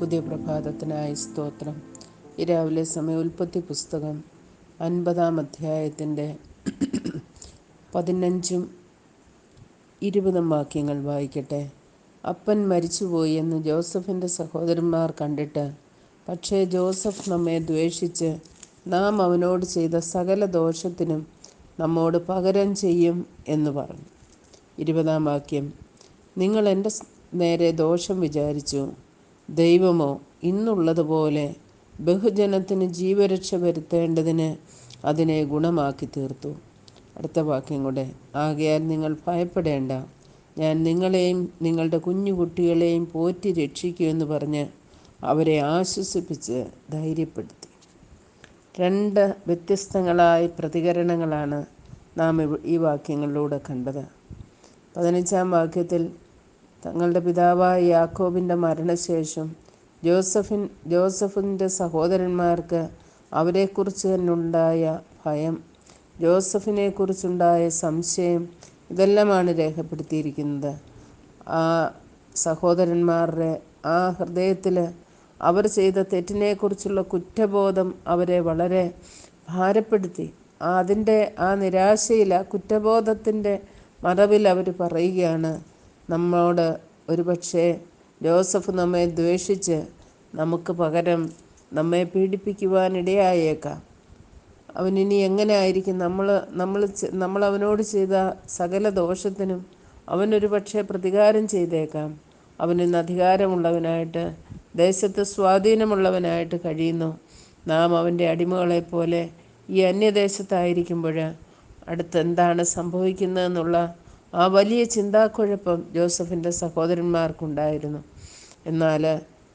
പുതിയ പ്രഭാതത്തിനായി സ്തോത്രം. ഈ രാവിലെ സമയ ഉൽപ്പത്തി പുസ്തകം അൻപതാം അധ്യായത്തിന്റെ പതിനഞ്ചും ഇരുപതും വാക്യങ്ങൾ വായിക്കട്ടെ. അപ്പൻ മരിച്ചുപോയി എന്ന് ജോസഫിന്റെ സഹോദരന്മാർ കണ്ടിട്ട് പക്ഷേ ജോസഫ് നമ്മെ ദ്വേഷിച്ച് നാം അവനോട് ചെയ്ത സകല ദോഷത്തിനും നമ്മോട് പകരം ചെയ്യും എന്ന് പറഞ്ഞു. ഇരുപതാം വാക്യം നിങ്ങൾ എന്റെ നേരെ ദോഷം വിചാരിച്ചു. ദൈവമോ ഇന്നുള്ളതുപോലെ ബഹുജനത്തിന് ജീവരക്ഷ വരുത്തേണ്ടതിന് അതിനെ ഗുണമാക്കി തീർത്തു. അടുത്ത വാക്യം കൂടെ. ആകയാൽ നിങ്ങൾ ഭയപ്പെടേണ്ട. ഞാൻ നിങ്ങളെയും നിങ്ങളുടെ കുഞ്ഞുകുട്ടികളെയും പോറ്റി രക്ഷിക്കുമെന്ന് പറഞ്ഞ് അവരെ ആശ്വസിപ്പിച്ച് ധൈര്യപ്പെടുത്തി. രണ്ട് വ്യത്യസ്തങ്ങളായ പ്രതികരണങ്ങളാണ് നാം ഈ വാക്യങ്ങളിലൂടെ കണ്ടത്. പതിനഞ്ചാം വാക്യത്തിൽ തങ്ങളുടെ പിതാവായ യാക്കോബിന്റെ മരണശേഷം ജോസഫിൻ ജോസഫിന്റെ സഹോദരന്മാർക്ക് അവരെക്കുറിച്ച് തന്നുണ്ടായ ഭയം ജോസഫിനെക്കുറിച്ചുണ്ടായ സംശയം ഇതെല്ലാമാണ് രേഖപ്പെടുത്തിയിരിക്കുന്നത്. ആ സഹോദരന്മാരുടെ ആ ഹൃദയത്തിൽ അവർ ചെയ്ത തെറ്റിനെക്കുറിച്ചുള്ള കുറ്റബോധം അവരെ വളരെ ഭാരപ്പെടുത്തി. അതിന്റെ ആ നിരാശയിൽ ആ കുറ്റബോധത്തിന്റെ മറവിൽ അവർ പറയുകയാണ് നമ്മോട് ഒരുപക്ഷെ ജോസഫ് നമ്മെ ദ്വേഷിച്ച് നമുക്ക് പകരം നമ്മെ പീഡിപ്പിക്കുവാനിടയായേക്കാം. അവനിനി എങ്ങനെ ആയിരിക്കും നമ്മൾ നമ്മൾ നമ്മൾ അവനോട് ചെയ്ത സകല ദോഷത്തിനും അവനൊരു പക്ഷേ പ്രതികാരം ചെയ്തേക്കാം. അവനിന്ന് അധികാരമുള്ളവനായിട്ട് ദേശത്ത് സ്വാധീനമുള്ളവനായിട്ട് കഴിയുന്നു. നാം അവന്റെ അടിമകളെപ്പോലെ ഈ അന്യദേശത്തായിരിക്കുമ്പോൾ അടുത്തെന്താണ് സംഭവിക്കുന്നതെന്നുള്ള ആ വലിയ ചിന്താക്കുഴപ്പം ജോസഫിന്റെ സഹോദരന്മാർക്കുണ്ടായിരുന്നു. എന്നാൽ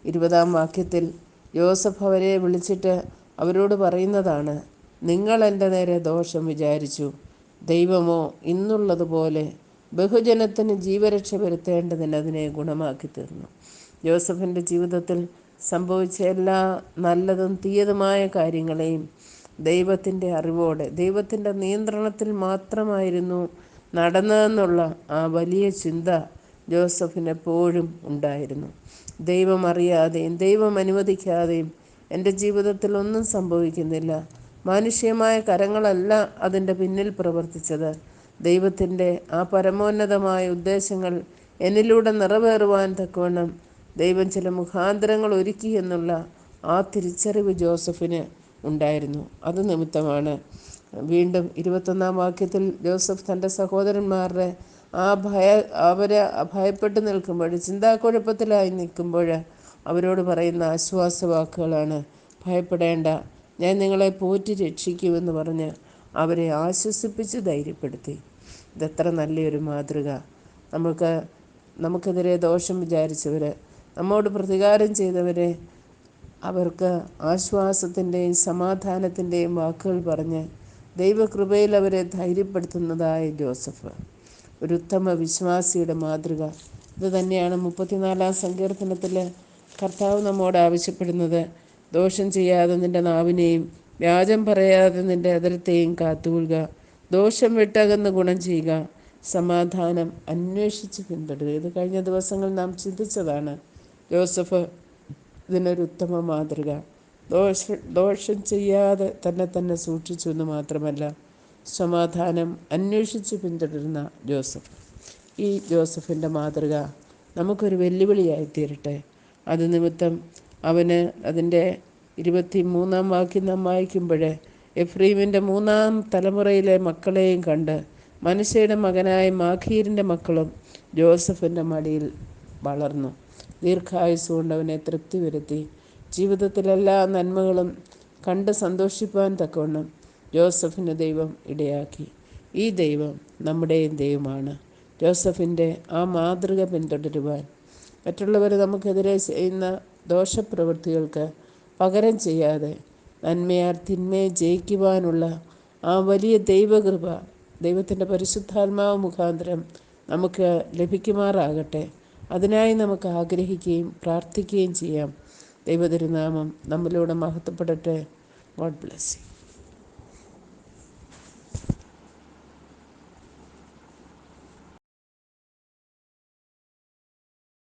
ഇരുപതാം വാക്യത്തിൽ ജോസഫ് അവരെ വിളിച്ചിട്ട് അവരോട് പറയുന്നതാണ് നിങ്ങൾ എന്റെ നേരെ ദോഷം വിചാരിച്ചു. ദൈവമോ ഇന്നുള്ളതുപോലെ ബഹുജനത്തിന് ജീവരക്ഷ വരുത്തേണ്ടതിന് അതിനെ ഗുണമാക്കി തീർന്നു. ജോസഫിന്റെ ജീവിതത്തിൽ സംഭവിച്ച എല്ലാ നല്ലതും തീയതുമായ കാര്യങ്ങളെയും ദൈവത്തിന്റെ അറിവോടെ ദൈവത്തിന്റെ നിയന്ത്രണത്തിൽ മാത്രമായിരുന്നു നടന്നതെന്നുള്ള ആ വലിയ ചിന്ത ജോസഫിന് എപ്പോഴും ഉണ്ടായിരുന്നു. ദൈവം അറിയാതെയും ദൈവം അനുവദിക്കാതെയും എന്റെ ജീവിതത്തിൽ ഒന്നും സംഭവിക്കുന്നില്ല. മാനുഷ്യമായ കരങ്ങളല്ല അതിന്റെ പിന്നിൽ പ്രവർത്തിച്ചത്. ദൈവത്തിന്റെ ആ പരമോന്നതമായ ഉദ്ദേശങ്ങൾ എന്നിലൂടെ നിറവേറുവാൻ തക്കവണ്ണം ദൈവം ചില മുഖാന്തരങ്ങൾ ഒരുക്കി എന്നുള്ള ആ തിരിച്ചറിവ് ജോസഫിന് ഉണ്ടായിരുന്നു. അത് നിമിത്തമാണ് വീണ്ടും ഇരുപത്തൊന്നാം വാക്യത്തിൽ ജോസഫ് തന്റെ സഹോദരന്മാരുടെ ആ ഭയ അവരെ ഭയപ്പെട്ട് നിൽക്കുമ്പോൾ ചിന്താക്കുഴപ്പത്തിലായി നിൽക്കുമ്പോൾ അവരോട് പറയുന്ന ആശ്വാസ വാക്കുകളാണ് ഭയപ്പെടേണ്ട ഞാൻ നിങ്ങളെ പോറ്റി രക്ഷിക്കുമെന്ന് പറഞ്ഞ് അവരെ ആശ്വസിപ്പിച്ച് ധൈര്യപ്പെടുത്തി. ഇതെത്ര നല്ലൊരു മാതൃക. നമുക്ക് നമുക്കെതിരെ ദോഷം വിചാരിച്ചവർ നമ്മോട് പ്രതികാരം ചെയ്തവരെ അവർക്ക് ആശ്വാസത്തിന്റെയും സമാധാനത്തിന്റെയും വാക്കുകൾ പറഞ്ഞ് ദൈവകൃപയിൽ അവരെ ധൈര്യപ്പെടുത്തുന്നതായ ജോസഫ്. ഒരു ഉത്തമ വിശ്വാസിയുടെ മാതൃക. ഇത് തന്നെയാണ് മുപ്പത്തിനാലാം സങ്കീർത്തനത്തിൽ കർത്താവ് നമ്മോട് ആവശ്യപ്പെടുന്നത്. ദോഷം ചെയ്യാതെ നിന്റെ നാവിനെയും വ്യാജം പറയാതെ നിന്റെ അതിരത്തെയും കാത്തുകൊള്ളുക. ദോഷം വിട്ടകന്ന് ഗുണം ചെയ്യുക. സമാധാനം അന്വേഷിച്ച് പിന്തുടരുക ഇത് കഴിഞ്ഞ ദിവസങ്ങൾ നാം ചിന്തിച്ചതാണ്. ജോസഫ് ഇതിനൊരു ഉത്തമ മാതൃക. ദോഷ ദോഷം ചെയ്യാതെ തന്നെ തന്നെ സൂക്ഷിച്ചു എന്ന് മാത്രമല്ല സമാധാനം അന്വേഷിച്ച് പിന്തുടരുന്ന ജോസഫ്. ഈ ജോസഫിന്റെ മാതൃക നമുക്കൊരു വെല്ലുവിളിയായി തീരട്ടെ. അത് നിമിത്തം അവന് അതിന്റെ ഇരുപത്തി മൂന്നാം വാക്യം നാം വായിക്കുമ്പോൾ എഫ്രീമിന്റെ മൂന്നാം തലമുറയിലെ മക്കളെയും കണ്ട് മനുഷ്യയുടെ മകനായ മാഖീരിന്റെ മക്കളും ജോസഫിന്റെ മടിയിൽ വളർന്നു. ദീർഘായുസ് കൊണ്ട് അവനെ തൃപ്തി വരുത്തി ജീവിതത്തിലെല്ലാ നന്മകളും കണ്ട് സന്തോഷിപ്പാൻ തക്കവണ്ണം ജോസഫിന് ദൈവം ഇടയാക്കി. ഈ ദൈവം നമ്മുടെയും ദൈവമാണ്. ജോസഫിന്റെ ആ മാതൃക പിന്തുടരുവാൻ മറ്റുള്ളവർ നമുക്കെതിരെ ചെയ്യുന്ന ദോഷപ്രവൃത്തികൾക്ക് പകരം ചെയ്യാതെ നന്മയാൽ തിന്മയെ ജയിക്കുവാനുള്ള ആ വലിയ ദൈവകൃപ ദൈവത്തിന്റെ പരിശുദ്ധാത്മാവ് മുഖാന്തരം നമുക്ക് ലഭിക്കുമാറാകട്ടെ. അതിനായി നമുക്ക് ആഗ്രഹിക്കുകയും പ്രാർത്ഥിക്കുകയും ചെയ്യാം. ദൈവതിരുനാമം നമ്മിലൂടെ മഹത്വപ്പെടട്ടെ. God bless you